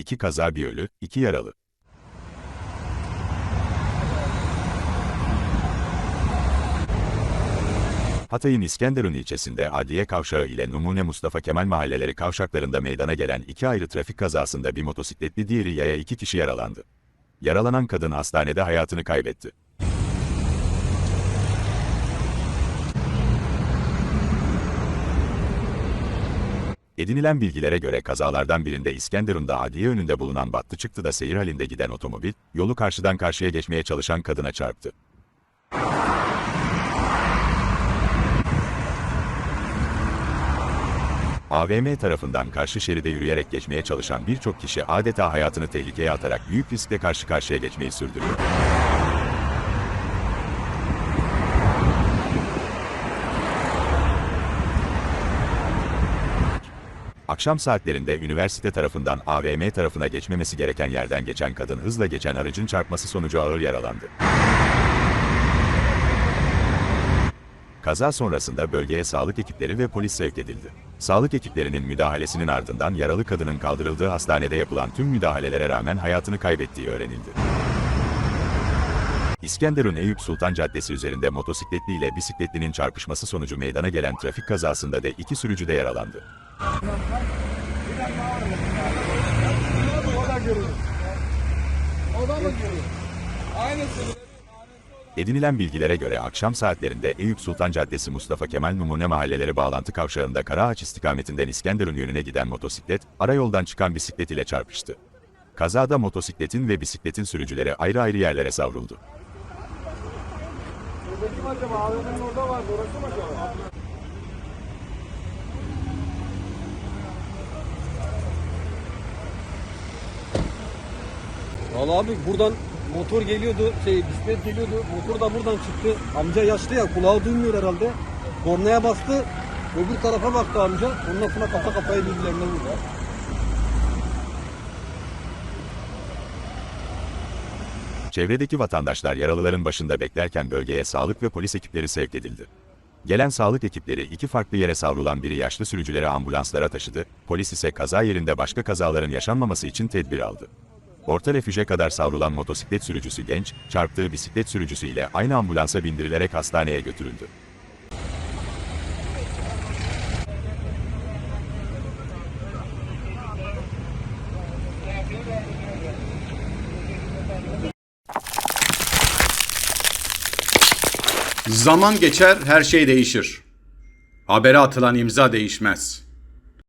İki kaza bir ölü, iki yaralı. Hatay'ın İskenderun ilçesinde Adiye Kavşağı ile Numune Mustafa Kemal mahalleleri kavşaklarında meydana gelen iki ayrı trafik kazasında bir motosikletli diğeri yaya iki kişi yaralandı. Yaralanan kadın hastanede hayatını kaybetti. Edinilen bilgilere göre kazalardan birinde İskenderun'da adiye önünde bulunan battı çıktı da seyir halinde giden otomobil, yolu karşıdan karşıya geçmeye çalışan kadına çarptı. AVM tarafından karşı şeride yürüyerek geçmeye çalışan birçok kişi adeta hayatını tehlikeye atarak büyük riskle karşı karşıya geçmeyi sürdürüyor. Akşam saatlerinde üniversite tarafından AVM tarafına geçmemesi gereken yerden geçen kadın hızla geçen aracın çarpması sonucu ağır yaralandı. Kaza sonrasında bölgeye sağlık ekipleri ve polis sevk edildi. Sağlık ekiplerinin müdahalesinin ardından yaralı kadının kaldırıldığı hastanede yapılan tüm müdahalelere rağmen hayatını kaybettiği öğrenildi. İskenderun Eyüp Sultan Caddesi üzerinde motosikletli ile bisikletlinin çarpışması sonucu meydana gelen trafik kazasında da iki sürücü de yaralandı. Edinilen bilgilere göre akşam saatlerinde Eyüp Sultan Caddesi Mustafa Kemal Numune Mahalleleri bağlantı kavşağında Karaağaç istikametinden İskenderun yönüne giden motosiklet, arayoldan çıkan bisiklet ile çarpıştı. Kazada motosikletin ve bisikletin sürücüleri ayrı ayrı yerlere savruldu. Buradaki mi acaba? AVM'nin orada var. Orası mı acaba? Valla abi buradan motor geliyordu, şey bisiklet geliyordu, motor da buradan çıktı. Amca yaşlı ya, kulağı duymuyor herhalde. Kornaya bastı, öbür tarafa baktı amca. Ondan sonra kafa kafaya birbirlerine vurdu. Çevredeki vatandaşlar yaralıların başında beklerken bölgeye sağlık ve polis ekipleri sevk edildi. Gelen sağlık ekipleri iki farklı yere savrulan biri yaşlı sürücüleri ambulanslara taşıdı, polis ise kaza yerinde başka kazaların yaşanmaması için tedbir aldı. Orta refüje kadar savrulan motosiklet sürücüsü genç, çarptığı bisiklet sürücüsü ile aynı ambulansa bindirilerek hastaneye götürüldü. Zaman geçer, her şey değişir. Habere atılan imza değişmez.